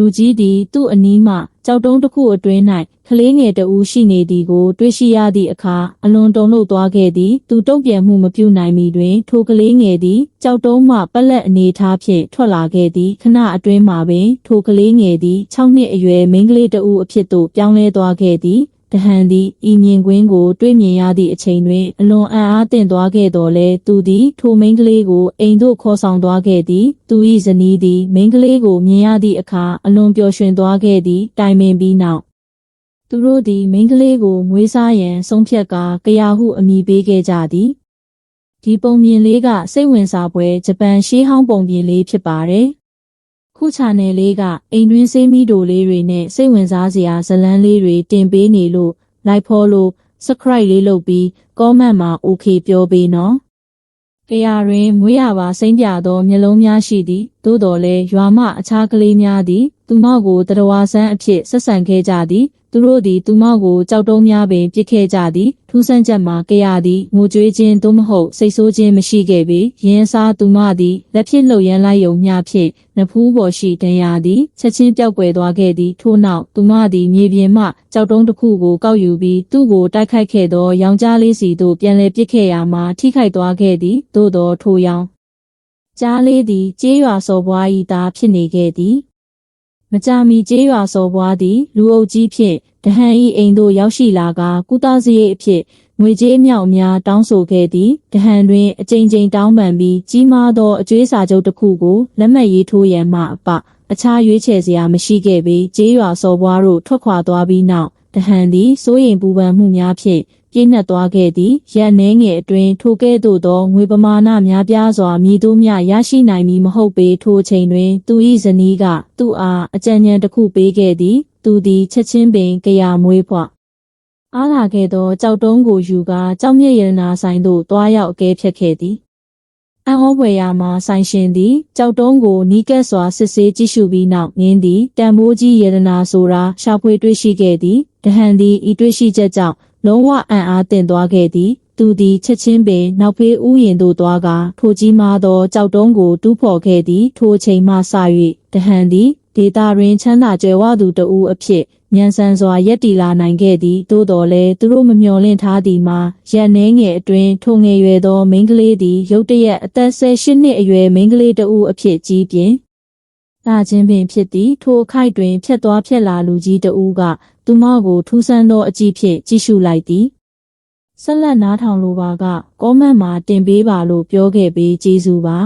လူကြီးသည်သူ့အနီးမှကြောက်တုံးတစ်ခုအတွင်း၌ကလေးငယ်တဦးရှိနေသည်ကိုတွေ့ရှိရသည့်အခါအလွန်တုန်လှုပ်သွားခဲ့သည်သူတုံ့ပြန်မှုမပြုနိုင်မီတွင် ထိုကလေးငယ်သည်ကြောက်တုံးမှပက်လက်အနေထားဖြင့်ထွက်လာခဲ့သည်ခဏအတွင်းမှာပင် ထိုကလေးငယ်သည်6နှစ်အရွယ်မိန်းကလေးတဦးအဖြစ်သို့ပြောင်းလဲသွားခဲ့သည် တဟန်သည်ဤမြင်ကွင်းကို တွေ့မြင်ရသည့်အချိန်တွင်အလွန်အံ့အားသင့်သွားခဲ့တော်လဲသူသည်ထိုမိန်းကလေးကိုအိမ်သို့ခေါ်ဆောင်သွားခဲ့သည်သူ၏ဇနီးသည်မိန်းကလေးကိုမြင်ရသည့်အခါအလွန်ပျော်ရွှင်သွားခဲ့သည်တိုင်ပင်ပြီးနောက်သူတို့သည်မိန်းကလေးကိုမွေးစားရန်ဆုံးဖြတ်ကာကရာဟုအမည်ပေးခဲ့ကြသည်ဒီပုံပြင်လေးကစိတ်ဝင်စားပွဲဂျပန်ရှေးဟောင်းပုံပြင်လေးဖြစ်ပါတယ် ခုချာနယ်လေးကအိမ်တွင်းဆေးမီတိုလေးတွေနဲ့စိတ်ဝင်စားစရာဇလန်းလေးတွေတင်ပေးနေလို့လိုက်ဖောလို့ subscribe လေးလုပ်ပြီး comment မှာ okay ပြောပေးနော်။ကြရာတွင်မွေးရပါစိမ့်ပြသောမျက်လုံးများရှိသည်သို့တော်လည်းရွာမှအခြားကလေးများသည် သူမကိုတရဝါဆန်းအဖြစ်ဆက်ဆံခဲ့ကြသည်သူတို့သည်သူမကိုကြောက်တုံးများပင်ပြစ်ခဲ့ကြသည်ထူးဆန်းချက်မှာကြရာသည်ငိုကြွေးခြင်းသို့မဟုတ်စိတ်ဆိုးခြင်းမရှိခဲ့ပေရင်းစားသူမသည်လက်ဖြစ်လှုပ်ရမ်းလိုက်ယုံမျှဖြင့်နဖူးပေါ်ရှိဒဏ်ရာသည်ချက်ချင်းပြောက်ကွယ်သွားခဲ့သည်ထို့နောက်သူမသည်မြေပြင်မှကြောက်တုံးတစ်ခုကိုကောက်ယူပြီးသူ့ကိုတိုက်ခိုက်ခဲ့သောရောင်ကြားလေးစီသို့ပြန်လည်ပစ်ခဲ့ရာမှာထိခိုက်သွားခဲ့သည်သို့သောထိုရောင် ကြားလေးသည်ကြေးရွာစော်ဘွား၏သားဖြစ်နေခဲ့သည်မကြာမီကျေးရွာစော်ဘွားသည်လူအုပ်ကြီးဖြင့်တဟန်ဤအိမ်သို့ရောက်ရှိလာကကုသစရိတ်အဖြစ်ငွေကြေးအမြောက်အများတောင်းဆိုခဲ့သည်တဟန်တွင်အကြိမ်ကြိမ်တောင်းပန်ပြီးကြီးမားသောအကျွေးစာချုပ်တစ်ခုကိုလက်မှတ်ရေးထိုးရန်မှအပအခြားရွေးချယ်စရာမရှိခဲ့ပေကျေးရွာစော်ဘွားတို့ထွက်ခွာသွားပြီးနောက်တဟန်သည်စိုးရိမ်ပူပန်မှုများဖြင့် ပြည့်နှက်သွားခဲ့သည်ရက်နှဲငယ်အတွင်းထိုကဲ့သို့သောငွေပမာဏများပြားစွာမြည်သူများရရှိနိုင်မည်မဟုတ်ပေထိုအချိန်တွင် သူ၏ဇနီးကသူ့အားအကြံဉာဏ်တစ်ခုပေးခဲ့သည် သူသည်ချက်ချင်းပင်ကြရာမွေးဖွားအားလာခဲ့သောကြောက်တုံးကိုယူကာကြောက်မြက်ရတနာဆိုင်သို့တွားရောက်အကဲဖြတ်ခဲ့သည်အံ့ဩဖွယ်ရာမှာဆိုင်ရှင်သည်ကြောက်တုံးကိုနီးကပ်စွာစစ်ဆေးကြည့်ရှုပြီးနောက်ငင်းသည်တန်မိုးကြီးရတနာဆိုတာရှာဖွေတွေ့ရှိခဲ့သည်တဟန်သည်ဤတွေ့ရှိချက်ကြောင့် လုံးဝအံ့အားသင့်သွားခဲ့သည်သူသည်ချက်ချင်းပင်နောက်ဖေးဥယျင်သို့သွားကာထိုကြီးမားသောကြောက်တုံးကိုတူးဖော်ခဲ့သည်ထိုအချိန်မှစ၍တဟန်သည်ဒေတာတွင်ချမ်းသာကြွယ်ဝသူတဦးအဖြစ်ညံဆန်စွာရက်တီလာနိုင်ခဲ့သည်သို့တော်လည်းသူတို့မမျှော်လင့်ထားသည်မှာရက်နှဲငယ်အတွင်းထိုငယ်ရွယ်သောမိန်းကလေးသည်ရုတ်တရက်အသက်18နှစ်အရွယ်မိန်းကလေးတဦးအဖြစ်ကြီးပြင်း လာခြင်းပင်ဖြစ်သည် ထိုအခိုက်တွင်ဖြတ်သွားဖြတ်လာလူကြီးတဦးက သူမကိုထူးဆန်းသောအကြည့်ဖြင့်ကြည့်ရှုလိုက်သည်ဆက်လက်နားထောင်လိုပါက ကောမန့်မှာတင်ပေးပါလို့ပြောခဲ့ပြီးကျေးဇူးပါ